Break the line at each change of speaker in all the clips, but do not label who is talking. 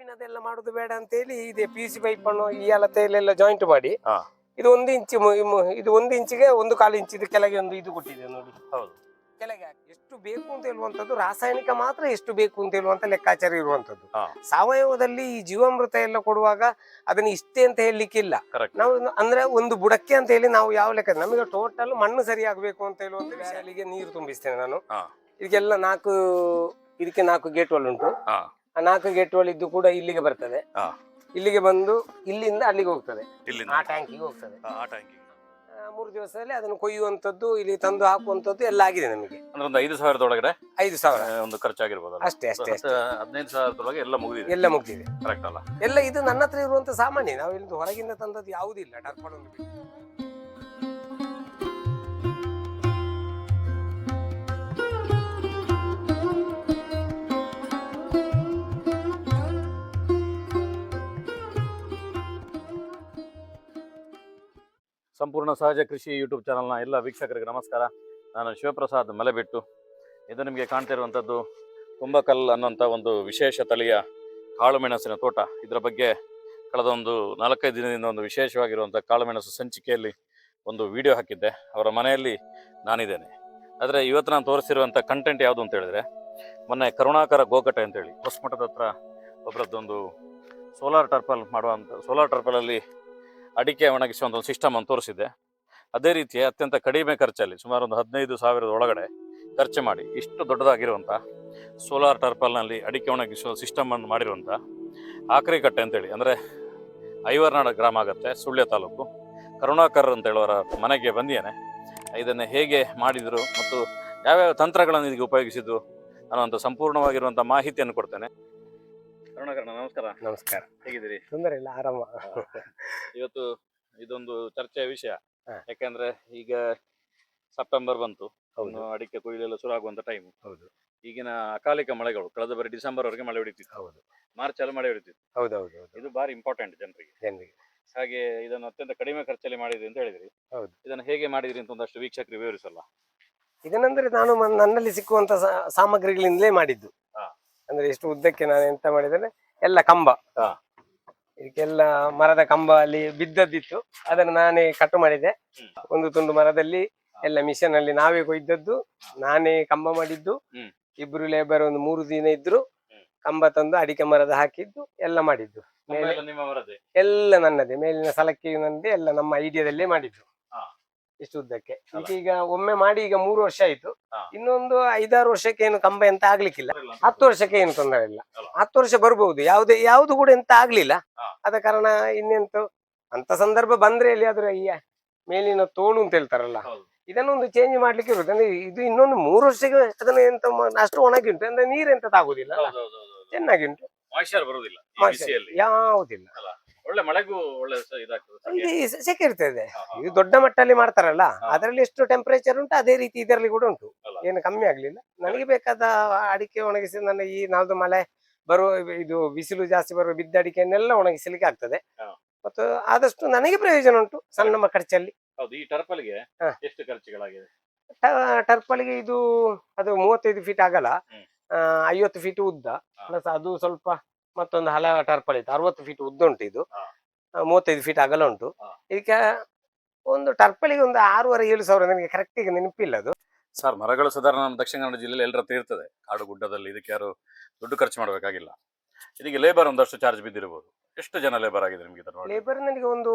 ಕಬ್ಬಿನದೆಲ್ಲ ಮಾಡುದು ಬೇಡ ಅಂತ ಹೇಳಿ ಇದೆ ಪಿ ಸಿ ಪೈಪ್ ಅನ್ನು ಈ ಅಳತೆಯಲ್ಲೆಲ್ಲ ಜಾಯಿಂಟ್ ಮಾಡಿ
ಹಾ.
ಇದು ಒಂದು ಇಂಚು ಇದು ಒಂದು ಇಂಚಿಗೆ ಒಂದು ಕಾಲು ಇಂಚಿದ ಕೆಳಗೆ ಒಂದು ಇದು ಕೊಟ್ಟಿದೆ ನೋಡಿ
ಹೌದು
ಕೆಳಗೆ ಹಾಕಿ. ಎಷ್ಟು ಬೇಕು ಅಂತ ಹೇಳುವಂತದ್ದು ರಾಸಾಯನಿಕ ಮಾತ್ರ ಎಷ್ಟು ಬೇಕು ಅಂತ ಹೇಳುವಂತ ಲೆಕ್ಕಾಚಾರ ಇರುವಂತದ್ದು
ಹಾ.
ಸಾವಯವದಲ್ಲಿ ಈ ಜೀವಾಮೃತ ಎಲ್ಲ ಕೊಡುವಾಗ ಅದನ್ನ ಇಷ್ಟೇ ಅಂತ ಹೇಳಲಿಕ್ಕೆ
ಇಲ್ಲ
ನಾವು ಅಂದ್ರೆ ಒಂದು ಬುಡಕ್ಕೆ ಅಂತ ಹೇಳಿ ನಾವು ಯಾವ ಲೆಕ್ಕ ನಮಗೆ ಟೋಟಲ್ ಮಣ್ಣು ಸರಿಯಾಗಬೇಕು ಅಂತ ಹೇಳುವಂತ ವಿಷಯ. ಅಲ್ಲಿಗೆ ನೀರು ತುಂಬಿಸ್ತೇನೆ ನಾನು
ಹಾ.
ಇದಕ್ಕೆಲ್ಲ ನಾಲ್ಕು ಇದಕ್ಕೆ ನಾಲ್ಕು ಗೇಟ್ ವಾಲ್ ಉಂಟು
ಹಾ.
ನಾಲ್ಕು ಗೇಟ್ ಇದ್ದು ಕೂಡ ಇಲ್ಲಿಗೆ ಬರ್ತದೆ.
ಹಾ.
ಇಲ್ಲಿಗೆ ಬಂದು ಇಲ್ಲಿಂದ ಅಲ್ಲಿಗೆ ಹೋಗ್ತದೆ.
ಇಲ್ಲಿಂದ.
ಆ ಟ್ಯಾಂಕಿಗೆ ಹೋಗ್ತದೆ.
ಆ- ಆ ಟ್ಯಾಂಕಿಗೆ
ಆ, ಮೂರು ದಿವಸದಲ್ಲಿ ಅದನ್ನು ಕೊಯ್ಯುವಂತದ್ದು ಇಲ್ಲಿ ತಂದು ಹಾಕುವಂತದ್ದು ಎಲ್ಲ ಆಗಿದೆ ನಮಗೆ.
ಅಂದ್ರೆ ಒಂದು ಐದು ಸಾವಿರದೊಳಗಡೆ?
ಐದು ಸಾವಿರ.
ಆ, ಒಂದು ಖರ್ಚು
ಅಷ್ಟೇ ಅಷ್ಟೇ ಅಷ್ಟೇ.
ಹದಿನೈದು ಸಾವಿರದೊಳಗೆ ಎಲ್ಲ ಮುಗಿದಿದೆ.
ಎಲ್ಲ ಮುಗಿದಿದೆ.
ಕರೆಕ್ಟ್ ಅಲ್ಲ?
ಎಲ್ಲ ಇದು ನನ್ನ ಹತ್ರ ಇರುವಂತ ಸಾಮಾನ್ಯ. ನಾವು ಇಲ್ಲಿ ಹೊರಗಿಂದ ತಂದದ್ದು ಯಾವುದಿಲ್ಲ. ಟರ್ಪಲ್ ಒಂದು ಬಿಟ್ಟು.
ಸಂಪೂರ್ಣ ಸಹಜ ಕೃಷಿ ಯೂಟ್ಯೂಬ್ ಚಾನಲ್ನ ಎಲ್ಲ ವೀಕ್ಷಕರಿಗೆ ನಮಸ್ಕಾರ. ನಾನು ಶಿವಪ್ರಸಾದ್ ಮಲೆಬೆಟ್ಟು. ಇದು ನಿಮಗೆ ಕಾಣ್ತಾ ಇರುವಂಥದ್ದು ಕುಂಬಕಲ್ ಅನ್ನೋಂಥ ಒಂದು ವಿಶೇಷ ತಳಿಯ ಕಾಳುಮೆಣಸಿನ ತೋಟ. ಇದರ ಬಗ್ಗೆ ಕಳೆದ ಒಂದು ನಾಲ್ಕೈದು ದಿನದಿಂದ ಒಂದು ವಿಶೇಷವಾಗಿರುವಂಥ ಕಾಳುಮೆಣಸು ಸಂಚಿಕೆಯಲ್ಲಿ ಒಂದು ವಿಡಿಯೋ ಹಾಕಿದ್ದೆ. ಅವರ ಮನೆಯಲ್ಲಿ ನಾನಿದ್ದೇನೆ. ಆದರೆ ಇವತ್ತು ನಾನು ತೋರಿಸಿರುವಂಥ ಕಂಟೆಂಟ್ ಯಾವುದು ಅಂತ ಹೇಳಿದ್ರೆ, ಮೊನ್ನೆ ಕರುಣಾಕರ ಗೋಕಟೆ ಅಂತೇಳಿ ಹೊಸಮಠದ ಹತ್ರ ಒಬ್ಬರದ್ದೊಂದು ಸೋಲಾರ್ ಟರ್ಪಲ್ ಮಾಡುವಂಥ ಸೋಲಾರ್ ಟರ್ಪಲಲ್ಲಿ ಅಡಿಕೆ ಒಣಗಿಸುವಂಥ ಒಂದು ಸಿಸ್ಟಮ್ ಅನ್ನು ತೋರಿಸಿದ್ದೆ ಅದೇ ರೀತಿ ಅತ್ಯಂತ ಕಡಿಮೆ ಖರ್ಚಲ್ಲಿ ಸುಮಾರು ಒಂದು ಹದಿನೈದು ಸಾವಿರದ ಒಳಗಡೆ ಖರ್ಚು ಮಾಡಿ ಇಷ್ಟು ದೊಡ್ಡದಾಗಿರುವಂಥ ಸೋಲಾರ್ ಟರ್ಪಲ್ನಲ್ಲಿ ಅಡಿಕೆ ಒಣಗಿಸುವ ಸಿಸ್ಟಮ್ ಅನ್ನು ಮಾಡಿರುವಂಥ ಆಕ್ರಿಕಟ್ಟೆ ಅಂತೇಳಿ, ಅಂದರೆ ಐವರ್ನಾಡ ಗ್ರಾಮ ಆಗುತ್ತೆ, ಸುಳ್ಯ ತಾಲೂಕು. ಕರುಣಾಕರ್ ಅಂತ ಹೇಳೋರ ಮನೆಗೆ ಬಂದಿದ್ದೇನೆ. ಇದನ್ನು ಹೇಗೆ ಮಾಡಿದರು ಮತ್ತು ಯಾವ್ಯಾವ ತಂತ್ರಗಳನ್ನು ಇದಕ್ಕೆ ಉಪಯೋಗಿಸಿದ್ದು ಅನ್ನುವಂಥ ಸಂಪೂರ್ಣವಾಗಿರುವಂಥ ಮಾಹಿತಿಯನ್ನು ಕೊಡ್ತೇನೆ. ನಮಸ್ಕಾರ.
ನಮಸ್ಕಾರ.
ಹೇಗಿದ್ದೀರಿ?
ತೊಂದರೆ ಇಲ್ಲ ಆರಾಮ.
ಇವತ್ತು ಇದೊಂದು ಚರ್ಚೆಯ ವಿಷಯ.
ಹಾ.
ಯಾಕಂದ್ರೆ ಈಗ ಸೆಪ್ಟೆಂಬರ್ ಬಂತು.
ಹೌದು.
ಇನ್ನು ಅಡಿಕೆ ಕೊಯ್ಲೆಲ್ಲ ಶುರು ಆಗುವಂತ ಟೈಮ್
ಹೌದು.
ಈಗಿನ ಅಕಾಲಿಕ ಮಳೆಗಳು ಕಳೆದ ಬಾರಿ ಡಿಸೆಂಬರ್ ವರೆಗೆ ಮಳೆ ಹೊಡಿತಿತ್ತು.
ಹೌದು.
ಮಾರ್ಚ್ ಅಲ್ಲಿ ಮಳೆ ಹೊಡಿತಿತ್ತು.
ಹೌದು ಹೌದು ಹೌದು.
ಇದು ಬಾರಿ ಇಂಪಾರ್ಟೆಂಟ್ ಜನರಿಗೆ.
ಜನರಿಗೆ.
ಹಾಗೆ ಇದನ್ನು ಅತ್ಯಂತ ಕಡಿಮೆ ಖರ್ಚಲ್ಲಿ ಮಾಡಿದ್ರಿ ಅಂತ ಹೇಳಿದ್ರಿ.
ಹೌದು.
ಇದನ್ನು ಹೇಗೆ ಮಾಡಿದ್ರಿ ಅಂತ ಒಂದಷ್ಟು ವೀಕ್ಷಕರಿಗೆ ವಿವರಿಸಲ್ಲ.
ಇದನ್ನಂದ್ರೆ ನಾನು ಮ- ನನ್ನಲ್ಲಿ ಸಿಕ್ಕುವಂತ ಸಾ- ಸಾಮಗ್ರಿಗಳಿಂದಲೇ ಮಾಡಿದ್ದು.
ಹಾ.
ಅಂದ್ರೆ ಇಷ್ಟು ಉದ್ದಕ್ಕೆ ನಾನು ಎಂತ ಮಾಡಿದ್ರೆ ಎಲ್ಲ ಕಂಬ. ಇದಕ್ಕೆಲ್ಲ ಮರದ ಕಂಬ ಅಲ್ಲಿ ಬಿದ್ದದ್ದಿತ್ತು. ಅದನ್ನು ನಾನೇ ಕಟ್ ಮಾಡಿದೆ ಒಂದು ತುಂಡು ಮರದಲ್ಲಿ ಎಲ್ಲ ಮಿಷನ್ ಅಲ್ಲಿ ನಾವೇ ಕೊಯ್ದದ್ದು ನಾನೇ ಕಂಬ ಮಾಡಿದ್ದು. ಇಬ್ರು ಲೇಬರ್ ಒಂದು ಮೂರು ದಿನ ಇದ್ರು. ಕಂಬ ತಂದು ಅಡಿಕೆ ಮರದ ಹಾಕಿದ್ದು ಎಲ್ಲ ಮಾಡಿದ್ದು. ಎಲ್ಲ ನನ್ನದೇ. ಮೇಲಿನ ಸಲಕ್ಕೆ ನನ್ನದೇ ಎಲ್ಲ ನಮ್ಮ ಐಡಿಯಾದಲ್ಲೇ ಮಾಡಿದ್ದು. ಇಷ್ಟು ಉದ್ದಕ್ಕೆ. ಈಗ ಒಮ್ಮೆ ಮಾಡಿ ಈಗ ಮೂರು ವರ್ಷ ಆಯ್ತು. ಇನ್ನೊಂದು ಐದಾರು ವರ್ಷಕ್ಕೆ ಏನು ಕಂಬ ಎಂತ ಆಗ್ಲಿಕ್ಕಿಲ್ಲ. ಹತ್ತು ವರ್ಷಕ್ಕೆ ಏನು ತೊಂದರೆ ಇಲ್ಲ. ಹತ್ತು ವರ್ಷ ಬರ್ಬಹುದು ಯಾವ್ದು ಯಾವ್ದು ಕೂಡ ಎಂತ ಆಗ್ಲಿಲ್ಲ. ಆದ ಕಾರಣ ಇನ್ನೆಂತು? ಅಂತ ಸಂದರ್ಭ ಬಂದ್ರೆ ಎಲ್ಲಿಯಾದ್ರೂ ಅಯ್ಯ ಮೇಲಿನ ತೋಳು ಅಂತ ಹೇಳ್ತಾರಲ್ಲ. ಇದನ್ನೊಂದು ಚೇಂಜ್ ಮಾಡ್ಲಿಕ್ಕೆ ಇರುತ್ತೆ ಅಂದ್ರೆ ಇದು ಇನ್ನೊಂದು ಮೂರು ವರ್ಷಕ್ಕೆ ಅದನ್ನ ಎಂತ ಅಷ್ಟು ಒಣಗಿ ಉಂಟು ಅಂದ್ರೆ ನೀರು ಎಂತ ತಾಗುದಿಲ್ಲ. ಚೆನ್ನಾಗಿ ಉಂಟು.
ಯಾವ್ದಿಲ್ಲ ಬರುವುದಿಲ್ಲ
ಯಾವುದಿಲ್ಲ.
ಒಳ್ಳೆ ಮಳೆಗೂ ಒಳ್ಳೆ ಇದಾಗ್ತದೆ ಸೆಕೆ.
ಇರ್ತದೆ. ಇದು ದೊಡ್ಡ ಮಟ್ಟಲ್ಲಿ ಮಾಡ್ತಾರಲ್ಲ. ಅದರಲ್ಲಿ ಎಷ್ಟು ಟೆಂಪರೇಚರ್ ಉಂಟು ಅದೇ ರೀತಿ ಇದರಲ್ಲಿ ಕೂಡ ಉಂಟು. ಏನು ಕಮ್ಮಿ ಆಗ್ಲಿಲ್ಲ. ನನಗೆ ಬೇಕಾದ ಅಡಿಕೆ ಒಣಗಿಸಿ ನನ್ನ ಈ ನಾಲ್ದು ಮಳೆ ಬರುವ ಇದು ಬಿಸಿಲು ಜಾಸ್ತಿ ಬರುವ ಬಿದ್ದ ಅಡಿಕೆಯನ್ನೆಲ್ಲ ಒಣಗಿಸಲಿಕ್ಕೆ ಆಗ್ತದೆ. ಮತ್ತು ಆದಷ್ಟು ನನಗೆ ಪ್ರಯೋಜನ ಉಂಟು ಸಣ್ಣ ನಮ್ಮ ಖರ್ಚಲ್ಲಿ
ಹೌದು ಈ ಟರ್ಪಲ್ಗೆ ಎಷ್ಟು ಖರ್ಚುಗಳಾಗಿದೆ?
ಟರ್ಪಲ್ಗೆ ಇದು ಅದು ಮೂವತ್ತೈದು ಫೀಟ್ ಆಗಲ್ಲ. ಐವತ್ತು ಫೀಟ್ ಉದ್ದ. ಪ್ಲಸ್ ಅದು ಸ್ವಲ್ಪ ಮತ್ತೊಂದು ಹಲ ಟರ್ಪಲ್ ಇತ್ತು. ಅರವತ್ತು ಫೀಟ್ ಉದ್ದ ಉಂಟು ಇದು. ಮೂವತ್ತೈದು ಫೀಟ್ ಅಗಲ ಉಂಟು. ಇದಕ್ಕೆ ಒಂದು ಟರ್ಪಲಿಗೆ ಒಂದು ಆರೂವರೆ ಏಳು ಸಾವಿರ ನನಗೆ ಕರೆಕ್ಟ್ ಈಗ ನೆನಪಿಲ್ಲ ಅದು.
ಸರ್ ಮರಗಳು ಸಾಧಾರಣ ನಮ್ಮ ದಕ್ಷಿಣ ಕನ್ನಡ ಜಿಲ್ಲೆಯಲ್ಲಿ ಎಲ್ಲರ ತೀರ್ತದೆ. ಇರ್ತದೆ ಕಾಡು ಗುಡ್ಡದಲ್ಲಿ ಇದಕ್ಕೆ ಯಾರು ದುಡ್ಡು ಖರ್ಚು ಮಾಡಬೇಕಾಗಿಲ್ಲ. ಇದಕ್ಕೆ ಲೇಬರ್ ಒಂದಷ್ಟು ಚಾರ್ಜ್ ಬಿದ್ದಿರಬಹುದು ಎಷ್ಟು ಜನ ಲೇಬರ್ ಆಗಿದೆ ನಿಮಗೆ
ಲೇಬರ್ ನನಗೆ ಒಂದು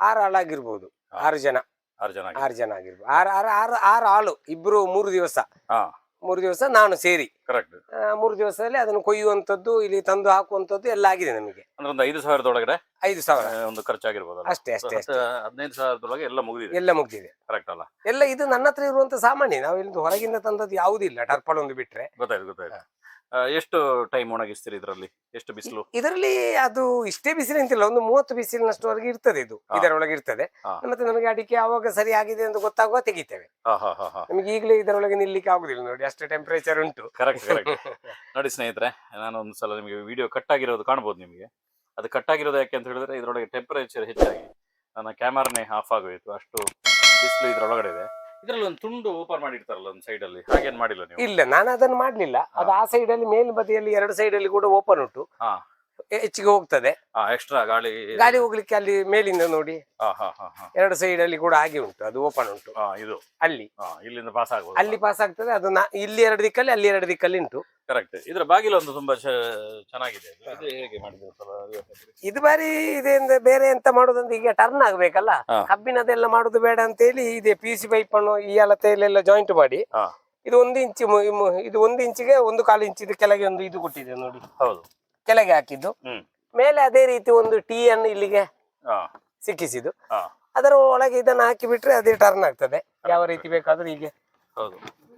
ಆರು ಆಳು ಆಗಿರ್ಬೋದು.
ಹಾ.
ಆರು ಜನ.
ಆರು ಜನ
ಆರು ಜನ ಆಗಿರ್ಬೋದು. ಆರು ಆರು ಆರು ಆರು ಆಳು ಇಬ್ರು ಮೂರು ದಿವಸ.
ಹಾ.
ಮೂರು ದಿವಸ ನಾನು ಸೇರಿ.
ಕರೆಕ್ಟ್
ಆ, ಮೂರು ದಿವಸದಲ್ಲಿ ಅದನ್ನು ಕೊಯ್ಯುವಂಥದ್ದು ಇಲ್ಲಿ ತಂದು ಹಾಕುವಂಥದ್ದು ಎಲ್ಲ ಆಗಿದೆ ನಮಗೆ.
ಅಂದ್ರೆ ಒಂದು ಐದು ಸಾವಿರದ ಒಳಗಡೆ
ಐದು ಸಾವಿರ.
ಆ, ಒಂದು ಖರ್ಚಾಗಿರ್ಬೋದು
ಅಷ್ಟೇ ಅಷ್ಟೇ ಅಷ್ಟೇ.
ಹದಿನೈದು ಸಾವಿರದೊಳಗೆ ಎಲ್ಲ ಮುಗಿದಿದೆ.
ಎಲ್ಲ ಮುಗಿದಿದೆ.
ಕರೆಕ್ಟ್ ಅಲ್ಲ?
ಎಲ್ಲ ಇದು ನನ್ನ ಹತ್ರ ಇರುವಂತ ಸಾಮಾನ್ಯ. ನಾವು ಇಲ್ಲಿ ಹೊರಗಿಂದ ತಂದದ್ದು ಯಾವುದಿಲ್ಲ. ಟರ್ಪಲ್ ಒಂದು ಬಿಟ್ರೆ.
ಗೊತ್ತಾಯ್ತು ಗೊತ್ತಾಯ್ತು. ಎಷ್ಟು ಟೈಮ್ ಒಣಗಿಸ್ತೀರಿ ಇದರಲ್ಲಿ? ಎಷ್ಟು ಬಿಸಿಲು?
ಇದರಲ್ಲಿ ಅದು ಇಷ್ಟೇ ಬಿಸಿಲು ಅಂತಿಲ್ಲ ಒಂದು ಮೂವತ್ತು ಬಿಸಿಲಿನಷ್ಟುವರೆಗೆ ಇರ್ತದೆ ಇದು. ಇದರೊಳಗೆ ಇರ್ತದೆ. ಮತ್ತೆ ನಮಗೆ ಅಡಿಕೆ ಯಾವಾಗ ಸರಿ ಆಗಿದೆ ಅಂತ ಗೊತ್ತಾಗುವ ತೆಗಿತೇವೆ.
ಹಾ ಹಾ ಹಾ ಹಾ.
ನಮಗೆ ಈಗಲೇ ಇದರೊಳಗೆ ನಿಲ್ಲಿಕ್ಕೆ ಆಗುದಿಲ್ಲ ನೋಡಿ ಅಷ್ಟು ಟೆಂಪರೇಚರ್ ಉಂಟು.
ಕರೆಕ್ಟ್ ಕರೆಕ್ಟ್ ನೋಡಿ ಸ್ನೇಹಿತರೆ ನಾನು ಒಂದು ಸಲ ನಿಮಗೆ ವಿಡಿಯೋ ಕಟ್ ಆಗಿರೋದು ಕಾಣ್ಬೋದು ನಿಮಗೆ. ಅದು ಕಟ್ ಆಗಿರೋದು ಯಾಕೆ ಅಂತ ಹೇಳಿದ್ರೆ ಇದರೊಳಗೆ ಟೆಂಪರೇಚರ್ ಹೆಚ್ಚಾಗಿ ನನ್ನ ಕ್ಯಾಮರಾನೇ ಆಫ್ ಆಗೋಯ್ತು. ಅಷ್ಟು ಬಿಸಿಲು ಇದರೊಳಗಡೆ ಇದೆ. ಇದರಲ್ಲಿ ಒಂದು ತುಂಡು ಓಪನ್ ಮಾಡಿರ್ತಾರಲ್ಲ ಒಂದು ಸೈಡ್ ಅಲ್ಲಿ ಹಾಗೇನ್ ಮಾಡಿಲ್ಲ ನೀವು?
ಇಲ್ಲ ನಾನು ಅದನ್ನು ಮಾಡಲಿಲ್ಲ. ಅದು ಆ ಸೈಡ್ ಅಲ್ಲಿ ಮೇಲ್ ಬದಿಯಲ್ಲಿ ಎರಡು ಸೈಡ್ ಅಲ್ಲಿ ಕೂಡ ಓಪನ್ ಉಂಟು.
ಹಾ.
ಹೆಚ್ಚಿಗೆ ಹೋಗ್ತದೆ.
ಎಕ್ಸ್ಟ್ರಾ ಗಾಳಿ
ಗಾಳಿ ಹೋಗ್ಲಿಕ್ಕೆ ಅಲ್ಲಿ ಮೇಲಿಂದ ನೋಡಿ ಎರಡು ಸೈಡ್ ಅಲ್ಲಿ ಕೂಡ ಹಾಗೆ ಉಂಟು ಅದು ಓಪನ್ ಉಂಟು.
ಇದು.
ಅಲ್ಲಿ.
ಇಲ್ಲಿಂದ ಪಾಸ್ ಆಗ್ಬೋದು.
ಅಲ್ಲಿ ಪಾಸ್ ಆಗ್ತದೆ ಅದು ಇಲ್ಲಿ ಎರಡು ದಿಕ್ಕಲ್ಲಿ ಅಲ್ಲಿ ಎರಡು ದಿಕ್ಕಲ್ಲಿ ಉಂಟು.
ಕರೆಕ್ಟ್ ಇದ್ರ ಬಾಗಿಲು ಒಂದು ತುಂಬಾ ಚೆನ್ನಾಗಿದೆ. ಇದು. ಹೇಗೆ
ಬಾರಿ ಇದೆ ಅಂದ್ರೆ ಬೇರೆ ಎಂತ ಮಾಡುದಂದ್ರೆ ಈಗ ಟರ್ನ್ ಆಗ್ಬೇಕಲ್ಲ. ಕಬ್ಬಿನದೆಲ್ಲ ಮಾಡುದು ಬೇಡ ಅಂತ ಹೇಳಿ ಇದೆ ಪಿ ಸಿ ಪೈಪ್ ಅನ್ನು ಈ ಅಲತೆಯಲ್ಲೆಲ್ಲ ಜಾಯಿಂಟ್ ಮಾಡಿ. ಇದು ಒಂದು ಇಂಚು ಇದು ಒಂದು ಇಂಚಿಗೆ ಒಂದು ಕಾಲು ಇಂಚಿದು ಕೆಳಗೆ ಒಂದು ಇದು ಕೊಟ್ಟಿದೆ ನೋಡಿ.
ಹೌದು.
ಕೆಳಗೆ ಹಾಕಿದ್ದು. ಮೇಲೆ ಅದೇ ರೀತಿ ಒಂದು ಟೀ ಅನ್ನು ಇಲ್ಲಿಗೆ ಸಿಕ್ಕಿಸಿದ್ದು. ಅದರ ಒಳಗೆ ಇದನ್ನು ಹಾಕಿ ಬಿಟ್ರೆ ಅದೇ ಟರ್ನ್ ಆಗ್ತದೆ. ಯಾವ ರೀತಿ ಬೇಕಾದ್ರೂ ಹೀಗೆ.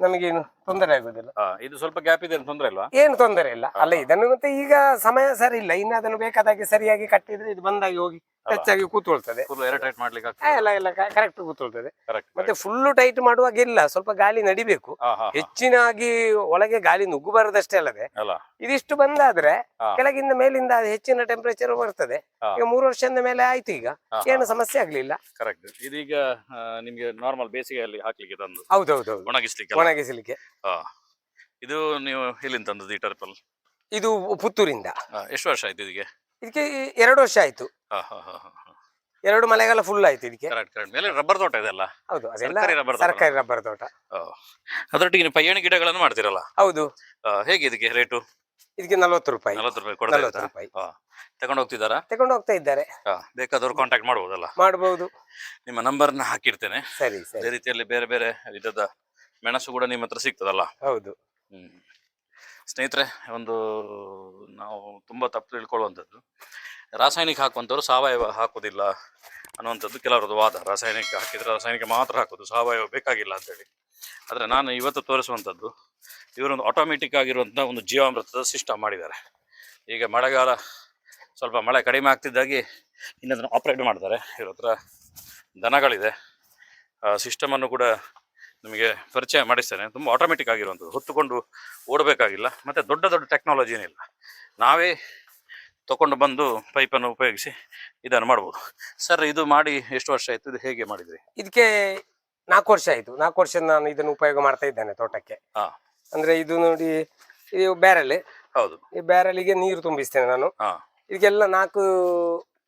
ನಮಗೇನು ತೊಂದರೆ ಆಗುದಿಲ್ಲ.
ಇದು ಸ್ವಲ್ಪ ಗ್ಯಾಪ್ ಇದೆ ತೊಂದರೆ ತೊಂದ್ರೆ ಇಲ್ವಾ
ಏನು ತೊಂದರೆ ಇಲ್ಲ. ಅಲ್ಲ ಇದನ್ನು ಮತ್ತೆ ಈಗ ಸಮಯ ಸರಿ ಇಲ್ಲ. ಇನ್ನು ಅದನ್ನು ಬೇಕಾದಾಗೆ ಸರಿಯಾಗಿ ಕಟ್ಟಿದ್ರೆ ಇದು ಬಂದಾಗಿ ಹೋಗಿ ಹೆಚ್ಚಾಗಿ ಕೂತ್ಕೊಳ್ತದೆ.
ಫುಲ್ ಏರ್ ಟೈಟ್ ಮಾಡ್ಲಿಕ್ಕೆ
ಆ,
ಆಗ್ತದೆ
ಎಲ್ಲ ಎಲ್ಲ ಕರೆಕ್ಟ್ ಕೂತ್ಕೊಳ್ತದೆ.
ಕರೆಕ್ಟ್
ಮತ್ತೆ ಫುಲ್ ಟೈಟ್ ಮಾಡುವಾಗ ಇಲ್ಲ ಸ್ವಲ್ಪ ಗಾಳಿ ನಡಿಬೇಕು. ಹೆಚ್ಚಿನಾಗಿ ಒಳಗೆ ಗಾಳಿ ನುಗ್ಗಬಾರದಷ್ಟೇ ಅಲ್ಲದೆ
ಅಲ್ಲ.
ಇದಿಷ್ಟು ಬಂದಾದ್ರೆ
ಹಾ.
ಕೆಳಗಿಂದ ಮೇಲಿಂದ ಅದು ಹೆಚ್ಚಿನ ಟೆಂಪರೇಚರ್ ಬರ್ತದೆ.
ಹಾ.
ಈಗ ಮೂರು ವರ್ಷದ ಮೇಲೆ ಆಯ್ತು ಈಗ.
ಹಾ,
ಏನು ಸಮಸ್ಯೆ ಆಗ್ಲಿಲ್ಲ.
ಕರೆಕ್ಟ್ ಇದೀಗ ಆ, ನಿಮ್ಗೆ ನಾರ್ಮಲ್ ಬೇಸಿಗೆಯಲ್ಲಿ ಹಾಕ್ಲಿಕ್ಕೆ ತಂದು
ಹೌದು.
ಒಣಗಿಸ್ಲಿಕ್ಕೆ
ಒಣಗಿಸಲಿಕ್ಕೆ.
ಹಾ ಇದು ನೀವು ಎಲ್ಲಿಂದ ತಂದದ್ದು ಈ ಟರ್ಪಲ್
ಇದು ಪುತ್ತೂರಿಂದ.
ಎಷ್ಟು ವರ್ಷ ಆಯ್ತು ಇದಕ್ಕೆ?
ಇದಕ್ಕೆ ಎರಡು ವರ್ಷ ಆಯ್ತು.
ಹಾ ಹಾ ಹಾ ಹಾ
ಎರಡು ಮಳೆಗಾಲ ಫುಲ್ ಆಯ್ತು ಇದಕ್ಕೆ.
ಕರೆಕ್ಟ್ ಕರೆಕ್ಟ್ ಮೇಲೆ ರಬ್ಬರ್ ತೋಟ ಇದೆಲ್ಲ
ಹೌದು ಅದೆಲ್ಲ
ಸರ್ಕಾರಿ ರಬ್ಬರ್ ತೋಟ.
ಸರ್ಕಾರಿ ರಬ್ಬರ್ ತೋಟ.
ಅದರೊಟ್ಟಿಗೆ ನೀವು ಪಯ್ಯಾಣಿ ಗಿಡಗಳನ್ನು ಮಾಡ್ತೀರಲ್ಲ?
ಹೌದು.
ಆ, ಹೇಗೆ ಇದಕ್ಕೆ ರೇಟು
ಇದಕ್ಕೆ ನಲವತ್ತು ರೂಪಾಯಿ.
ನಲವತ್ತು ರೂಪಾಯಿ ಕೊಡ್ತಾ
ನಲವತ್ತು
ಇದ್ದಾರಾ?
ರೂಪಾಯಿ.
ಹಾ. ತಗೊಂಡು ಹೋಗ್ತಿದ್ದಾರಾ?
ತಗೊಂಡು ಹೋಗ್ತಾ ಇದ್ದಾರೆ.
ಹಾ ಬೇಕಾದವ್ರು ಕಾಂಟ್ಯಾಕ್ಟ್ ಮಾಡ್ಬೋದಲ್ಲ?
ಮಾಡಬಹುದು
ನಿಮ್ಮ ನಂಬರ್ನ ಹಾಕಿರ್ತೇನೆ
ಸರಿ ಸರಿ.
ಅದೇ ರೀತಿಯಲ್ಲಿ ಬೇರೆ ಬೇರೆ ವಿಧದ ಮೆಣಸು ಕೂಡ ನಿಮ್ಮ ಹತ್ರ ಸಿಗ್ತದಲ್ಲ?
ಹೌದು.
ಹ್ಮ್. ಸ್ನೇಹಿತರೆ ಒಂದು ನಾವು ತುಂಬ ತಪ್ಪು ತಿಳ್ಕೊಳ್ಳುವಂಥದ್ದು. ರಾಸಾಯನಿಕ ಹಾಕುವಂಥವ್ರು ಸಾವಯವ ಹಾಕೋದಿಲ್ಲ ಅನ್ನುವಂಥದ್ದು ಕೆಲವರದ್ದು ವಾದ. ರಾಸಾಯನಿಕ ಹಾಕಿದ್ರೆ ರಾಸಾಯನಿಕ ಮಾತ್ರ ಹಾಕೋದು ಸಾವಯವ ಬೇಕಾಗಿಲ್ಲ ಅಂತೇಳಿ. ಆದರೆ ನಾನು ಇವತ್ತು ತೋರಿಸುವಂಥದ್ದು ಇವರೊಂದು ಆಟೋಮೆಟಿಕ್ ಆಗಿರುವಂಥ ಒಂದು ಜೀವಾಮೃತದ ಸಿಸ್ಟಮ್ ಮಾಡಿದ್ದಾರೆ. ಈಗ ಮಳೆಗಾಲ ಸ್ವಲ್ಪ ಮಳೆ ಕಡಿಮೆ ಆಗ್ತಿದ್ದಾಗಿ ಇನ್ನದನ್ನು ಆಪ್ರೇಟ್ ಮಾಡ್ತಾರೆ. ಇವ್ರ ಹತ್ರ ದನಗಳಿದೆ. ಸಿಸ್ಟಮನ್ನು ಕೂಡ ನಿಮಗೆ ಪರಿಚಯ ಮಾಡಿಸ್ತೇನೆ. ತುಂಬ ಆಟೋಮೆಟಿಕ್ ಆಗಿರುವಂಥದ್ದು. ಹೊತ್ತುಕೊಂಡು ಓಡಬೇಕಾಗಿಲ್ಲ. ಮತ್ತು ದೊಡ್ಡ ದೊಡ್ಡ ಟೆಕ್ನಾಲಜಿ ಏನಿಲ್ಲ. ನಾವೇ ತಗೊಂಡು ಬಂದು ಪೈಪನ್ನು ಉಪಯೋಗಿಸಿ ಇದನ್ನು ಮಾಡ್ಬೋದು. ಸರ್ ಇದು ಮಾಡಿ ಎಷ್ಟು ವರ್ಷ ಆಯಿತು? ಇದು ಹೇಗೆ ಮಾಡಿದ್ರಿ?
ಇದಕ್ಕೆ ನಾಲ್ಕು ವರ್ಷ ಆಯ್ತು. ನಾಲ್ಕು ವರ್ಷ ನಾನು ಇದನ್ನು ಉಪಯೋಗ ಮಾಡ್ತಾ ಇದ್ದೇನೆ ತೋಟಕ್ಕೆ.
ಹಾಂ.
ಅಂದ್ರೆ ಇದು ನೋಡಿ ಇದು ಬ್ಯಾರಲ್.
ಹೌದು.
ಈ ಬ್ಯಾರಲಿಗೆ ನೀರು ತುಂಬಿಸ್ತೇನೆ ನಾನು.
ಹಾಂ.
ಇದಕ್ಕೆಲ್ಲ ನಾಲ್ಕು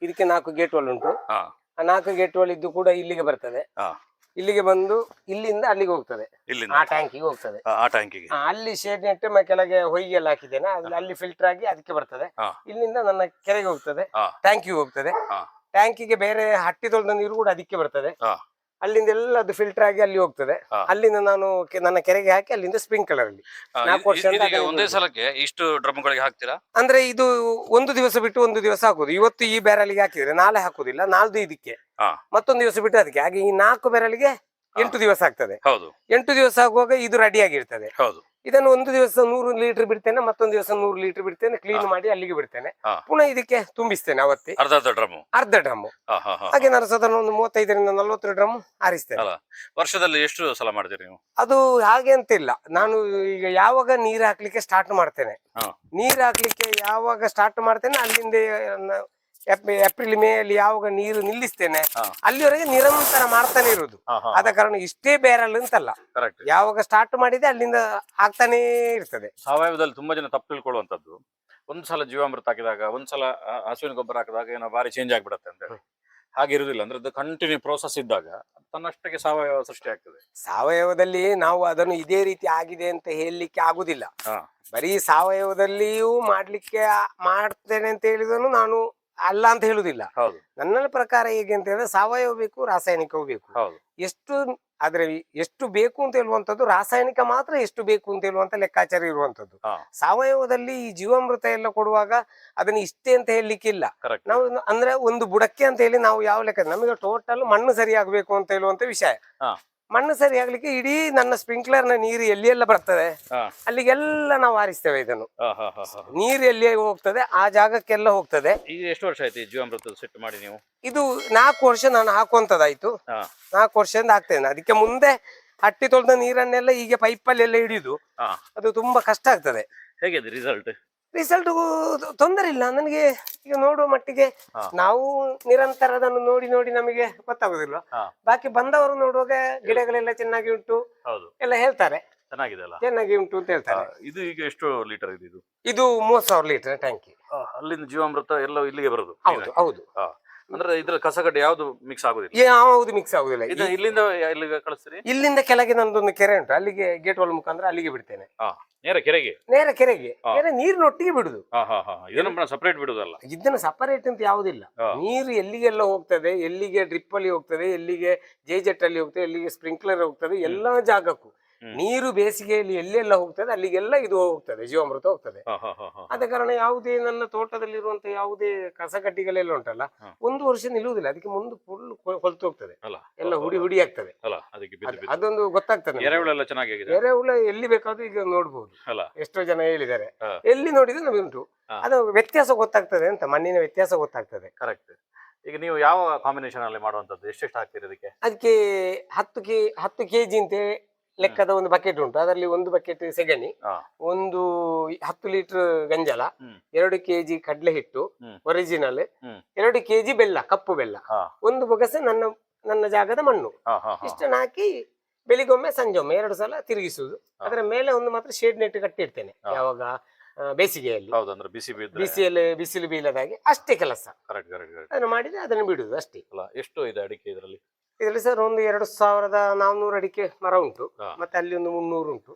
ಇದಕ್ಕೆ ನಾಲ್ಕು ಗೇಟ್ ವಾಲ್ ಉಂಟು.
ಹಾಂ.
ಆ ನಾಲ್ಕು ಗೇಟ್ ವಾಲ್ ಇದ್ದು ಕೂಡ ಇಲ್ಲಿಗೆ ಬರ್ತದೆ.
ಹಾಂ.
ಇಲ್ಲಿಗೆ ಬಂದು ಇಲ್ಲಿಂದ ಅಲ್ಲಿಗೆ ಹೋಗ್ತದೆ
ಇಲ್ಲಿಂದ
ಆ ಟ್ಯಾಂಕಿಗೆ ಹೋಗ್ತದೆ
ಆ- ಆ ಟ್ಯಾಂಕಿಗೆ
ಆ, ಅಲ್ಲಿ ಶೇಡ್ ನೆಟ್ಟು ಮ- ಕೆಳಗೆ ಹೊಯ್ಗೆ ಎಲ್ಲ ಹಾಕಿದ್ದೇನೆ ಅಲ್ಲಿ ಅಲ್ಲಿ ಫಿಲ್ಟರ್ ಆಗಿ ಅದಕ್ಕೆ ಬರ್ತದೆ
ಹಾ.
ಇಲ್ಲಿಂದ ನನ್ನ ಕೆರೆಗೆ ಹೋಗ್ತದೆ
ಹಾ.
ಟ್ಯಾಂಕಿಗೆ ಹೋಗ್ತದೆ
ಹಾ.
ಟ್ಯಾಂಕಿಗೆ ಬೇರೆ ಹಟ್ಟಿ ತೊಳೆದ ನೀರು ಕೂಡ ಅದಕ್ಕೆ ಬರ್ತದೆ
ಹಾ.
ಅಲ್ಲಿಂದ ಎಲ್ಲ ಅದು ಫಿಲ್ಟರ್ ಆಗಿ ಅಲ್ಲಿ ಹೋಗ್ತದೆ
ಹಾ.
ಅಲ್ಲಿಂದ ನಾನು ಕೆ- ನನ್ನ ಕೆರೆಗೆ ಹಾಕಿ ಅಲ್ಲಿಂದ ಸ್ಪ್ರಿಂಕ್ಲರ್ ಅಲ್ಲಿ
ಆ,
ನಾಲ್ಕು
ಇದ್-
ವರ್ಷದಿಂದ
ಇದೀಗ
ಅದನ್ನೇ
ಒಂದೇ. ಸಲಕ್ಕೆ ಇಷ್ಟು ಡ್ರಮ್ಗಳಿಗೆ ಹಾಕ್ತೀರಾ
ಅಂದ್ರೆ ಇದು ಒಂದು ದಿವಸ ಬಿಟ್ಟು ಒಂದು ದಿವಸ ಹಾಕುದು ಇವತ್ತು ಈ ಬ್ಯಾರಲ್ಗೆ ಹಾಕಿದ್ರೆ ನಾಳೆ ಹಾಕುದಿಲ್ಲ ನಾಲ್ದು ಇದಕ್ಕೆ. ಮತ್ತೊಂದು ದಿವಸ ಬಿಟ್ಟು ಅದಕ್ಕೆ. ಹಾಗೆ ಈ ನಾಲ್ಕು ಬೆರಳಿಗೆ ಎಂಟು ದಿವಸ ಆಗ್ತದೆ.
ಹೌದು.
ಎಂಟು ದಿವಸ ಆಗುವಾಗ ಇದು ರೆಡಿ ಆಗಿರ್ತದೆ.
ಹೌದು.
ಇದನ್ನು ಒಂದು ದಿವಸ ನೂರು ಲೀಟರ್ ಬಿಡ್ತೇನೆ ಮತ್ತೊಂದು ದಿವಸ ನೂರು ಲೀಟರ್ ಬಿಡ್ತೇನೆ ಕ್ಲೀನ್ ಮಾಡಿ ಅಲ್ಲಿಗೆ ಬಿಡ್ತೇನೆ. ಪುನಃ ಇದಕ್ಕೆ ತುಂಬಿಸ್ತೇನೆ ಅವತ್ತಿ.
ಅರ್ಧ ಡ್ರಮ್
ಅರ್ಧ ಡ್ರಮ್ ಹಾಗೆ ನಾನು ಸಾಧಾರಣ ಒಂದು ಮೂವತ್ತೈದರಿಂದ ನಲ್ವತ್ತು ಡ್ರಮ್ ಹಾರಿಸ್ತೇನೆ
ಅಲ್ಲ ವರ್ಷದಲ್ಲಿ ಎಷ್ಟು ಸಲ ಮಾಡ್ತೀರಿ ನೀವು?
ಅದು ಹಾಗೆ ಅಂತಿಲ್ಲ. ನಾನು ಈಗ ಯಾವಾಗ ನೀರು ಹಾಕ್ಲಿಕ್ಕೆ ಸ್ಟಾರ್ಟ್ ಮಾಡ್ತೇನೆ. ನೀರ್ ಹಾಕ್ಲಿಕ್ಕೆ ಯಾವಾಗ ಸ್ಟಾರ್ಟ್ ಮಾಡ್ತೇನೆ ಅಲ್ಲಿಂದ ಏಪ್ರಿಲ್ ಮೇ ಅಲ್ಲಿ ಯಾವಾಗ ನೀರು ನಿಲ್ಲಿಸ್ತೇನೆ ಅಲ್ಲಿವರೆಗೆ ನಿರಂತರ ಮಾಡ್ತಾನೆ ಇರುದು ಆದ ಕಾರಣ ಇಷ್ಟೇ ಬೇರಲ್ಲ ಅಂತಲ್ಲ. ಯಾವಾಗ ಸ್ಟಾರ್ಟ್ ಮಾಡಿದೆ ಅಲ್ಲಿಂದ ಆಗ್ತಾನೆ ಇರ್ತದೆ.
ಸಾವಯವದಲ್ಲಿ ತುಂಬಾ ಜನ ತಪ್ಪು ತಿಳ್ಕೊಳ್ಳುವಂತದ್ದು ಒಂದ್ಸಲ ಜೀವಾಮೃತ ಹಾಕಿದಾಗ ಒಂದ್ಸಲ ಹಸುವಿನ ಗೊಬ್ಬರ ಹಾಕಿದಾಗ ಏನೋ ಭಾರಿ ಚೇಂಜ್ ಆಗ್ಬಿಡತ್ತೆ ಅಂತ ಹೇಳಿ. ಹಾಗೆ ಇರುವುದಿಲ್ಲ. ಅಂದ್ರೆ ಅದು ಕಂಟಿನ್ಯೂ ಪ್ರೋಸೆಸ್ ಇದ್ದಾಗ ತನ್ನಷ್ಟಕ್ಕೆ ಸಾವಯವ ಸೃಷ್ಟಿ ಆಗ್ತದೆ.
ಸಾವಯವದಲ್ಲಿ ನಾವು ಅದನ್ನು ಇದೇ ರೀತಿ ಆಗಿದೆ ಅಂತ ಹೇಳಲಿಕ್ಕೆ ಆಗುದಿಲ್ಲ. ಬರೀ ಸಾವಯವದಲ್ಲಿಯೂ ಮಾಡ್ಲಿಕ್ಕೆ ಮಾಡ್ತೇನೆ ಅಂತ ಹೇಳಿದನು ನಾನು ಅಲ್ಲ ಅಂತ ಹೇಳುದಿಲ್ಲ. ನನ್ನ ಪ್ರಕಾರ ಹೇಗೆ ಅಂತ ಹೇಳಿದ್ರೆ ಸಾವಯವ ಬೇಕು ರಾಸಾಯನಿಕವೂ ಬೇಕು. ಎಷ್ಟು ಆದ್ರೆ ಎಷ್ಟು ಬೇಕು ಅಂತ ಹೇಳುವಂತದ್ದು ರಾಸಾಯನಿಕ ಮಾತ್ರ ಎಷ್ಟು ಬೇಕು ಅಂತ ಹೇಳುವಂತ ಲೆಕ್ಕಾಚಾರ ಇರುವಂತದ್ದು ಸಾವಯವದಲ್ಲಿ ಈ ಜೀವಾಮೃತ ಎಲ್ಲ ಕೊಡುವಾಗ ಅದನ್ನ ಇಷ್ಟೇ ಅಂತ ಹೇಳಲಿಕ್ಕಿಲ್ಲ. ನಾವು ಅಂದ್ರೆ ಒಂದು ಬುಡಕ್ಕೆ ಅಂತ ಹೇಳಿ ನಾವು ಯಾವ ಲೆಕ್ಕ ನಮಗೆ ಟೋಟಲ್ ಮಣ್ಣು ಸರಿಯಾಗಬೇಕು ಅಂತ ಹೇಳುವಂತ ವಿಷಯ.
ಹಾ.
ಸರಿ ಆಗ್ಲಿಕ್ಕೆ ಇಡೀ ನನ್ನ ಸ್ಪ್ರಿಂಕ್ಲರ್ನ ನೀರು ಎಲ್ಲಿ ಎಲ್ಲ ಬರ್ತದೆ. ಅಲ್ಲಿಗೆಲ್ಲ ನಾವು ಆರಿಸ್ತೇವೆ ಇದನ್ನು. ನೀರು ಎಲ್ಲಿ ಹೋಗ್ತದೆ ಆ ಜಾಗಕ್ಕೆಲ್ಲ ಹೋಗ್ತದೆ.
ಈಗ ಎಷ್ಟು ವರ್ಷ ಆಯ್ತು ಜೀವಾಮೃತ ಸೆಟ್ ಮಾಡಿ ನೀವು?
ಇದು ನಾಲ್ಕು ವರ್ಷ ನಾನು ಹಾಕುವಂತದಾಯ್ತು. ನಾಲ್ಕು ವರ್ಷದಿಂದ ಹಾಕ್ತೇನೆ. ಅದಕ್ಕೆ ಮುಂದೆ ಹಟ್ಟಿ ತೊಳೆದ ನೀರನ್ನೆಲ್ಲ ಈಗ ಅಲ್ಲಿ ಎಲ್ಲ ಹಿಡಿದು ಅದು ತುಂಬಾ ಕಷ್ಟ ಆಗ್ತದೆ.
ಹೇಗಿದೆ ರಿಸಲ್ಟ್
ರಿಸಲ್ಟ್ ತೊಂದರೆ ಇಲ್ಲ. ನನಗೆ ಈಗ ನೋಡುವ ಮಟ್ಟಿಗೆ ನಾವು ನಿರಂತರ ಅದನ್ನು ನೋಡಿ ನೋಡಿ ನಮಗೆ ಗೊತ್ತಾಗುದಿಲ್ಲ. ಬಾಕಿ ಬಂದವರು ನೋಡುವಾಗ ಗಿಡಗಳೆಲ್ಲ ಚೆನ್ನಾಗಿ ಉಂಟು. ಎಲ್ಲ ಹೇಳ್ತಾರೆ.
ಚೆನ್ನಾಗಿದೆ ಅಲ್ಲ?
ಚೆನ್ನಾಗಿ ಉಂಟು ಅಂತ ಹೇಳ್ತಾರೆ.
ಇದು ಈಗ ಎಷ್ಟು ಲೀಟರ್ ಇದೆ ಇದು?
ಇದು ಮೂವತ್ ಸಾವಿರ ಲೀಟರ್ ಟ್ಯಾಂಕಿ
ಅಲ್ಲಿಂದ ಜೀವಾಮೃತ ಎಲ್ಲ ಇಲ್ಲಿಗೆ ಬರುದು.
ಹೌದು ಹೌದು.
ಅಂದ್ರೆ ಇದ್ರ ಕಸಗಡ್ಡೆ ಯಾವ್ದು ಮಿಕ್ಸ್ ಆಗುದಿಲ್ಲ?
ಯಾವುದು ಮಿಕ್ಸ್ ಆಗುದಿಲ್ಲ.
ಇದು ಇಲ್ಲಿಂದ ಇಲ್ಲಿಗೆ ಕಳಿಸ್ತೀರಿ?
ಇಲ್ಲಿಂದ ಕೆಳಗೆ ನಂದೊಂದು ಕೆರೆ ಉಂಟು. ಅಲ್ಲಿಗೆ ಗೇಟ್ ವಾಲ್ ಮುಖಾಂತರ ಅಲ್ಲಿಗೆ ಬಿಡ್ತೇನೆ.
ನೇರ ಕೆರೆಗೆ?
ನೇರ ಕೆರೆಗೆ.
ಹಾ.
ಕೆರೆ ನೀರಿನೊಟ್ಟಿಗೆ ಬಿಡುದು.
ಹಾ ಹಾ ಹಾ. ಇದನ್ನ ಸಪರೇಟ್ ಬಿಡುದಲ್ಲ?
ಇದನ್ನ ಸಪರೇಟ್ ಅಂತ ಯಾವುದಿಲ್ಲ.
ಹಾ.
ನೀರು ಎಲ್ಲಿಗೆಲ್ಲ ಹೋಗ್ತದೆ ಎಲ್ಲಿಗೆ ಡ್ರಿಪ್ ಅಲ್ಲಿ ಹೋಗ್ತದೆ ಎಲ್ಲಿಗೆ ಜೆ ಜೆಟ್ ಅಲ್ಲಿ ಹೋಗ್ತದೆ ಎಲ್ಲಿಗೆ ಸ್ಪ್ರಿಂಕ್ಲರ್ ಹೋಗ್ತದೆ ಎಲ್ಲಾ ಜಾಗಕ್ಕೂ. ನೀರು ಬೇಸಿಗೆಯಲ್ಲಿ ಎಲ್ಲೆಲ್ಲ ಹೋಗ್ತದೆ ಅಲ್ಲಿಗೆಲ್ಲ ಇದು ಹೋಗ್ತದೆ ಜೀವಾಮೃತ ಹೋಗ್ತದೆ. ಆದ ಕಾರಣ ಯಾವುದೇ ನನ್ನ ತೋಟದಲ್ಲಿರುವಂತ ಯಾವುದೇ ಕಸಕಡ್ಡಿಗಳೆಲ್ಲ ಉಂಟಲ್ಲ. ಒಂದು ವರ್ಷ ನಿಲ್ಲುವುದಿಲ್ಲ ಅದಕ್ಕೆ ಮುಂದೆ ಫುಲ್ ಹೊಲ್ತು ಹೋಗ್ತದೆ.
ಅಲ್ಲ
ಎಲ್ಲ ಹುಡಿ ಹುಡಿ ಆಗ್ತದೆ ಅದೊಂದು ಗೊತ್ತಾಗ್ತದೆ ಎರೆಹುಳ ಎಲ್ಲಿ ಬೇಕಾದ್ರೂ ಈಗ ನೋಡ್ಬೋದು.
ಅಲ್ಲ.
ಎಷ್ಟೋ ಜನ ಹೇಳಿದ್ದಾರೆ. ಎಲ್ಲಿ ನೋಡಿದ್ರೆ ನಮಗೆ ಉಂಟು. ಅದು ವ್ಯತ್ಯಾಸ ಗೊತ್ತಾಗ್ತದೆ ಅಂತ ಮಣ್ಣಿನ ವ್ಯತ್ಯಾಸ ಗೊತ್ತಾಗ್ತದೆ.
ಕರೆಕ್ಟ್ ಈಗ ನೀವು ಯಾವ ಕಾಂಬಿನೇಷನ್ ಅಲ್ಲಿ ಮಾಡುವಂತದ್ದು ಎಷ್ಟೆಷ್ಟು ಹಾಕ್ತೀರಿ ಅದಕ್ಕೆ?
ಅದಕ್ಕೆ ಹತ್ತು ಕೆ ಹತ್ತು ಕೆಜಿ ಅಂತ ಲೆಕ್ಕದ ಒಂದು ಬಕೆಟ್ ಉಂಟು. ಅದರಲ್ಲಿ ಒಂದು ಬಕೆಟ್ ಸೆಗಣಿ ಒಂದು ಹತ್ತು ಲೀಟರ್ ಗಂಜಲ. ಎರಡು ಕೆಜಿ ಕಡಲೆ ಹಿಟ್ಟು. ಒರಿಜಿನಲ್. ಎರಡು ಕೆಜಿ ಬೆಲ್ಲ ಕಪ್ಪು ಬೆಲ್ಲ. ಒಂದು ಬೊಗಸೆ ನನ್ನ ನನ್ನ ಜಾಗದ ಮಣ್ಣು. ಇಷ್ಟನ್ನ ಹಾಕಿ ಬೆಳಿಗೊಮ್ಮೆ ಸಂಜೊಮ್ಮೆ ಎರಡು ಸಲ ತಿರುಗಿಸುವುದು. ಅದರ ಮೇಲೆ ಒಂದು ಮಾತ್ರ ಶೇಡ್ ನೆಟ್
ಕಟ್ಟಿಡ್ತೇನೆ.
ಯಾವಾಗ ಬೇಸಿಗೆಯಲ್ಲಿ.
ಅಂದ್ರೆ ಬಿಸಿ
ಬಿಸಿಯಲ್ಲಿ ಬಿಸಿಲು ಬೀಳದಾಗೆ ಅಷ್ಟೇ ಕೆಲಸ. ಅದನ್ನು ಮಾಡಿದ್ರೆ ಅದನ್ನು ಬಿಡುದು ಅಷ್ಟೇ.
ಎಷ್ಟು ಇದೆ ಅಡಿಕೆ ಇದರಲ್ಲಿ?
ಇದರಲ್ಲಿ ಸರ್ ಒಂದು ಎರಡು ಸಾವಿರದ ನಾನ್ನೂರು ಅಡಿಕೆ ಮರ ಉಂಟು.
ಹಾ.
ಮತ್ತೆ ಅಲ್ಲಿ ಒಂದು ಮುನ್ನೂರು ಉಂಟು.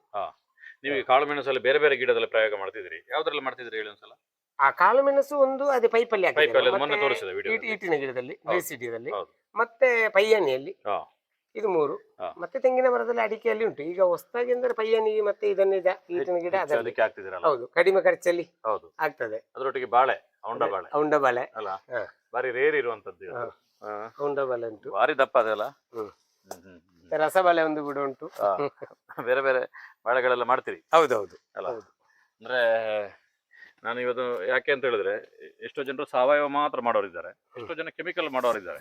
ನೀವು ಈ ಕಾಳು ಮೆಣಸಲ್ಲಿ ಬೇರೆ ಬೇರೆ ಗಿಡದಲ್ಲಿ ಪ್ರಯೋಗ ಮಾಡ್ತಿದ್ರಿ ಯಾವ್ದ್ರಲ್ಲಿ ಮಾಡ್ತಿದ್ರಿ ಹೇಳಿ ಒಂದ್ಸಲ?
ಆ ಕಾಳು ಮೆಣಸು ಒಂದು ಅದೇ ಪೈಪಲ್ಲಿ
ಪೈಪ್ ಅಲ್ಲಿ ಅದು ಮೊನ್ನೆ ತೋರಿಸಿದೆ ವಿಡಿಯೋ
ಈಟಿನ ಗಿಡದಲ್ಲಿ ಬೇಸಿಡಿಯಲ್ಲಿ
ಹೌದು.
ಮತ್ತೆ ಪೈಯಾನಿಯಲ್ಲಿ
ಹಾ.
ಇದು ಮೂರು.
ಹಾ.
ಮತ್ತೆ ತೆಂಗಿನ ಮರದಲ್ಲಿ ಅಡಿಕೆಯಲ್ಲಿ ಉಂಟು. ಈಗ ಹೊಸದಾಗಿ ಅಂದ್ರೆ ಪೈಯಾನಿಗೆ ಮತ್ತೆ ಇದನ್ನೇ ಜಾ- ಈಟಿನ ಗಿಡ ಅದರಲ್ಲಿ.
ಅದಕ್ಕೆ ಹಾಕ್ತಿದ್ದೀರಲ್ಲ?
ಹೌದು. ಕಡಿಮೆ ಖರ್ಚಲ್ಲಿ
ಹೌದು.
ಆಗ್ತದೆ.
ಅದ್ರೊಟ್ಟಿಗೆ ಬಾಳೆ ಔಂಡ ಬಾಳೆ
ಔಂಡ ಬಾಳೆ
ಅಲ್ಲ?
ಹಾ.
ಬಾರಿ ರೇರ್ ಇರುವಂತದ್ದು
ಹಾ.
ಹಾ.
ಬಲೆ ಉಂಟು
ಬಾರಿ ದಪ್ಪ ಅದಲ್ಲ
ಹ್ಮ್. ರಸಬಾಳೆ ಒಂದು ಕೂಡ ಉಂಟು.
ಬೇರೆ ಬೇರೆ ಬಾಳೆಗಳೆಲ್ಲ ಮಾಡ್ತೀರಿ?
ಹೌದೌದು.
ಅಲ್ಲ.
ಹೌದು.
ಅಂದ್ರೆ ನಾನು ಇವತ್ತು ಯಾಕೆ ಅಂತ ಹೇಳಿದ್ರೆ ಎಷ್ಟೋ ಜನರು ಸಾವಯವ ಮಾತ್ರ ಮಾಡೋರಿದ್ದಾರೆ. ಎಷ್ಟೋ ಜನ ಕೆಮಿಕಲ್ ಮಾಡೋರಿದ್ದಾರೆ.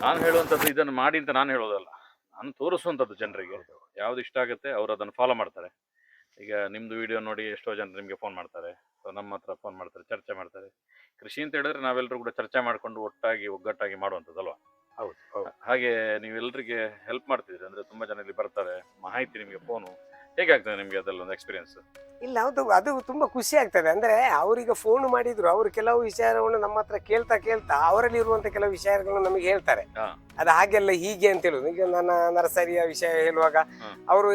ನಾನು ಹೇಳುವಂಥದ್ದು ಇದನ್ನು ಮಾಡಿ ಅಂತ ನಾನು ಹೇಳೋದಲ್ಲ. ನಾನು ತೋರಿಸುವಂಥದ್ದು ಜನರಿಗೆ. ಯಾವ್ದು ಇಷ್ಟ ಆಗುತ್ತೆ ಅವ್ರು ಅದನ್ನು ಫಾಲೋ ಮಾಡ್ತಾರೆ. ಈಗ ನಿಮ್ದು ವಿಡಿಯೋ ನೋಡಿ ಎಷ್ಟೋ ಜನ ನಿಮಗೆ ಫೋನ್ ಮಾಡ್ತಾರೆ. ನಮ್ಮ ಹತ್ರ ಫೋನ್ ಮಾಡ್ತಾರೆ ಚರ್ಚೆ ಮಾಡ್ತಾರೆ. ಕೃಷಿ ಅಂತ ಹೇಳಿದ್ರೆ ನಾವೆಲ್ಲರೂ ಕೂಡ ಚರ್ಚೆ ಮಾಡ್ಕೊಂಡು ಒಟ್ಟಾಗಿ ಒಗ್ಗಟ್ಟಾಗಿ ಮಾಡುವಂಥದ್ದಲ್ವಾ?
ಹೌದು
ಹಾಗೆ ನೀವೆಲ್ಲರಿಗೆ ಹೆಲ್ಪ್ ಮಾಡ್ತಿದ್ರಿ ಅಂದ್ರೆ ತುಂಬಾ ಜನ ಇಲ್ಲಿ ಬರ್ತಾರೆ ಮಾಹಿತಿ ನಿಮಗೆ ಫೋನು ಹೇಗಾಗ್ತದೆ ನಿಮಗೆ ಅದೆಲ್ಲ ಒಂದು ಎಕ್ಸ್ಪೀರಿಯನ್ಸ್
ಇಲ್ಲ ಹೌದು ಅದು ತುಂಬಾ ಖುಷಿ ಆಗ್ತದೆ. ಅಂದ್ರೆ ಅವರಿಗೆ ಫೋನ್ ಮಾಡಿದ್ರು ಅವರು ಕೆಲವು ವಿಚಾರವನ್ನು ನಮ್ಮ ಹತ್ರ ಕೇಳ್ತಾ ಕೇಳ್ತಾ ಅವರಲ್ಲಿ ಇರುವಂತ ಕೆಲವು ವಿಷಯಗಳನ್ನು ನಮಗೆ ಹೇಳ್ತಾರೆ. ಅದು ಹಾಗೆಲ್ಲ ಹೀಗೆ ಅಂತ ಹೇಳುದು. ಈಗ ನನ್ನ ನರ್ಸರಿಯ ವಿಷಯ ಹೇಳುವಾಗ. ಅವರು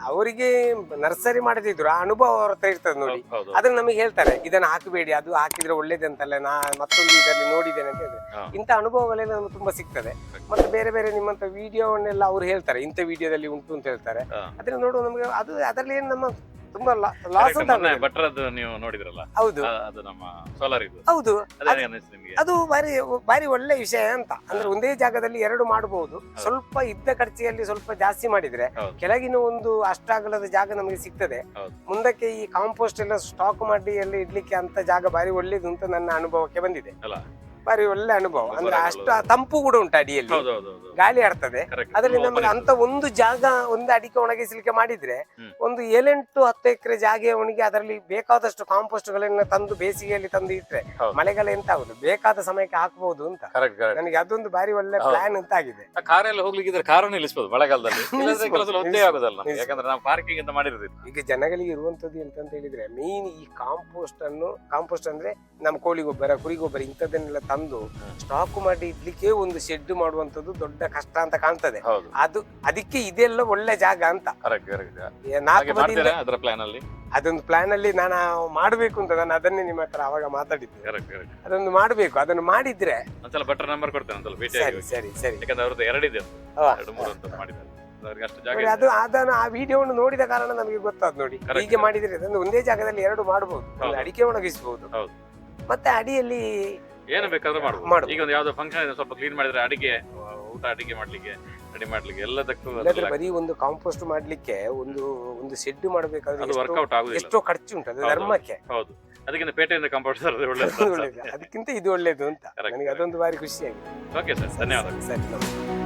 ಅವರಿಗೆ ನರ್ಸರಿ ಮಾಡದಿದ್ರು ಆ ಅನುಭವ ಅವ್ರ ಹತ್ರ ಇರ್ತದೆ ನೋಡಿ.
ಹೌದು
ಅದನ್ನ ನಮಗೆ ಹೇಳ್ತಾರೆ ಇದನ್ನ ಹಾಕಬೇಡಿ ಅದು ಹಾಕಿದ್ರೆ ಒಳ್ಳೇದಂತಲ್ಲ ನಾ ಮತ್ತೊಂದು ಇದರಲ್ಲಿ ನೋಡಿದ್ದೇನೆ ಅಂತ ಹೇಳಿದ್ರೆ.
ಹಾ.
ಇಂಥ ಅನುಭವಗಳೆಲ್ಲ ನಮ್ಗೆ ತುಂಬಾ ಸಿಗ್ತದೆ. ಮತ್ತೆ ಬೇರೆ ಬೇರೆ ನಿಮ್ಮಂತ ವಿಡಿಯೋವನ್ನೆಲ್ಲ ಅವ್ರು ಹೇಳ್ತಾರೆ ಇಂಥ ವಿಡಿಯೋದಲ್ಲಿ ಉಂಟು ಅಂತ ಹೇಳ್ತಾರೆ.
ಹಾ.
ಅದನ್ನ ನೋಡುವ ನಮಗೆ ಅದು ಅದರಲ್ಲಿ ಏನು ನಮ್ಮ ತುಂಬಾ ಲಾಸ್ ಅಂತ.
ಭಟ್ರದ್ದು ನೀವು ನೋಡಿದ್ರಲ್ಲ?
ಹೌದು.
ಅದು ನಮ್ಮ ಸೋಲಾರ್ ಇದು.
ಹೌದು.
ಅದೇ
ಬಾರಿ ಬಾರಿ ಒಳ್ಳೆ ವಿಷಯ ಅಂತ. ಅಂದ್ರೆ ಒಂದೇ ಜಾಗದಲ್ಲಿ ಎರಡು ಮಾಡಬಹುದು ಸ್ವಲ್ಪ ಇದ್ದ ಖರ್ಚಿನಲ್ಲಿ ಸ್ವಲ್ಪ ಜಾಸ್ತಿ ಮಾಡಿದ್ರೆ. ಕೆಳಗಿನ ಒಂದು ಅಷ್ಟಾಗಲದ ಜಾಗ ನಮಗೆ ಸಿಗ್ತದೆ. ಮುಂದಕ್ಕೆ ಈ ಕಾಂಪೋಸ್ಟ್ ಎಲ್ಲ ಸ್ಟಾಕ್ ಮಾಡಿ ಎಲ್ಲ ಇಡ್ಲಿಕ್ಕೆ ಅಂತ ಜಾಗ ಬಾರಿ ಒಳ್ಳೇದು ಅಂತ ನನ್ನ ಅನುಭವಕ್ಕೆ ಬಂದಿದೆ.
ಅಲ್ಲ.
ಬಾರಿ ಒಳ್ಳೆ ಅನುಭವ. ಅಂದ್ರೆ. ಅಷ್ಟು ಆ ತಂಪು ಕೂಡ ಉಂಟು ಅಡಿಯಲ್ಲಿ. ಗಾಳಿ ಆಡ್ತದೆ. ಅದರಲ್ಲಿ ನಮಗೆ ಅಂತ ಒಂದು ಜಾಗ ಒಂದು ಅಡಿಕೆ ಒಣಗಿಸಲಿಕ್ಕೆ ಮಾಡಿದ್ರೆ ಒಂದು ಏಳೆಂಟು ಹತ್ತು ಎಕರೆ ಜಾಗ ಒಣಗಿ ಅದರಲ್ಲಿ ಬೇಕಾದಷ್ಟು ಕಾಂಪೋಸ್ಟ್ ಗಳನ್ನ ತಂದು ಬೇಸಿಗೆಯಲ್ಲಿ ತಂದು ಇಟ್ರೆ. ಮಳೆಗಾಲ ಎಂತ ಆಗುದು? ಬೇಕಾದ ಸಮಯಕ್ಕೆ ಹಾಕಬಹುದು ಅಂತ. ನನಗೆ ಅದೊಂದು ಬಾರಿ ಒಳ್ಳೆ. ಪ್ಲಾನ್ ಅಂತ ಆಗಿದೆ.
ಕಾರಲ್ಲಿ ಹೋಗ್ಲಿಕ್ಕೆ ಕಾರನ್ನು ನಿಲ್ಲಿಸಬಹುದು ಮಳೆಗಾಲದಲ್ಲಿ. ಆಗುದಲ್ಲ. ಯಾಕಂದ್ರೆ ನಾವು ಪಾರ್ಕಿಂಗ್ ಅಂತ ಮಾಡಿರೋದಿಲ್ಲ.
ಈಗ ಜನಗಳಿಗೆ ಇರುವಂತದ್ದು ಎಂತ ಹೇಳಿದ್ರೆ ಮೇನ್ ಈ ಕಾಂಪೋಸ್ಟ್ ಅನ್ನು ಕಾಂಪೋಸ್ಟ್ ಅಂದ್ರೆ ನಮ್ಮ ಕೋಳಿ ಗೊಬ್ಬರ ಕುರಿ ಗೊಬ್ಬರ ಇಂಥದ್ದನ್ನೆಲ್ಲ ತಂದು. ಸ್ಟಾಕ್ ಮಾಡಿ ಇಡ್ಲಿಕ್ಕೆ ಒಂದು ಶೆಡ್ ಮಾಡುವಂತದ್ದು ದೊಡ್ಡ ಕಷ್ಟ ಅಂತ ಕಾಣ್ತದೆ.
ಹೌದು.
ಅದು ಅದಕ್ಕೆ ಇದೆಲ್ಲ ಒಳ್ಳೆ ಜಾಗ ಅಂತ.
ಕರೆಕ್ಟ್ ಕರೆಕ್ಟ್
ಏ,
ಹಾಗೆ
ಬದಿಯಿಂದ
ಮಾಡ್ತೀರಾ ಅದರ ಪ್ಲಾನ್ ಅಲ್ಲಿ?
ಅದೊಂದು ಪ್ಲಾನ್ ಅಲ್ಲಿ ನಾನು ಮಾಡಬೇಕು ಅಂತ ನಾನು ಅದನ್ನೇ ನಿಮ್ಮ ಹತ್ರ ಅವಾಗ ಮಾತಾಡಿದ್ದೆ.
ಕರೆಕ್ಟ್ ಕರೆಕ್ಟ್
ಅದೊಂದು ಮಾಡಬೇಕು. ಅದನ್ನು ಮಾಡಿದ್ರೆ
ಒಂದ್ಸಲ ಭಟ್ರ ನಂಬರ್ ಕೊಡ್ತೇನೆ ಒಂದ್ಸಲ ಭೇಟಿ
ಸರಿ ಸರಿ ಸರಿ.
ಯಾಕಂದ್ರೆ ಅವ್ರದ್ದು ಎರಡಿದೆ ಅಂತ. ಎರಡು ಮೂರು ಅಂತ ಮಾಡಿದ್ದಾರೆ. ಅವ್ರಿಗೆ ಅಷ್ಟು ಜಾಗ
ನೋಡಿ
ಇದೆ.
ಅದು ಅದನ್ನು ಆ ವಿಡಿಯೋವನ್ನು ನೋಡಿದ ಕಾರಣ ನಮಗೆ ಗೊತ್ತಾದ್ ನೋಡಿ.
Correct.
ಹೀಗೆ ಮಾಡಿದ್ರೆ ಅದನ್ನು ಒಂದೇ ಜಾಗದಲ್ಲಿ ಎರಡು ಮಾಡಬಹುದು
ಹೌದು.
ಅಡಿಕೆ ಒಣಗಿಸಬಹುದು
ಹೌದು.
ಮತ್ತೆ ಅಡಿಯಲ್ಲಿ
ಏನು ಬೇಕಾದ್ರೂ ಮಾಡ್ಬೋದು. ಈಗ ಒಂದು ಯಾವ್ದೋ ಫಂಕ್ಷನ್ ಇದೆ ಸ್ವಲ್ಪ ಕ್ಲೀನ್ ಮಾಡಿದ್ರೆ ಅಡಿಗೆ ಊಟ ಅಡಿಗೆ ಮಾಡ್ಲಿಕ್ಕೆ ರೆಡಿ ಮಾಡ್ಲಿಕ್ಕೆ ಎಲ್ಲದಕ್ಕೂ
ಇಲ್ಲದ್ರೆ ಬರೀ ಒಂದು ಕಾಂಪೋಸ್ಟ್ ಮಾಡ್ಲಿಕ್ಕೆ ಒಂದು ಒಂದು ಶೆಡ್ ಮಾಡಬೇಕಾದ್ರೆ
ಅದು
ಎಷ್ಟೋ-
ವರ್ಕೌಟ್ ಆಗುದಿಲ್ಲ.
ಎಷ್ಟೋ ಖರ್ಚು ಉಂಟು ಅದು. ಧರ್ಮಕ್ಕೆ.
ಹೌದು. ಅದಕ್ಕಿಂತ ಪೇಟೆಯಿಂದ ಕಾಂಪೋಸ್ಟ್ ತರೋದು
ಅದು
ಒಳ್ಳೆಯದು
ಅದಕ್ಕಿಂತ ಇದು ಒಳ್ಳೆಯದು ಅಂತ. ನನಗೆ ಅದೊಂದು ಬಾರಿ ಖುಷಿಯಾಗಿದೆ.
ಓಕೆ ಸರ್ ಧನ್ಯವಾದಗಳು.
ಸರಿ ನಮಸ್ತೆ.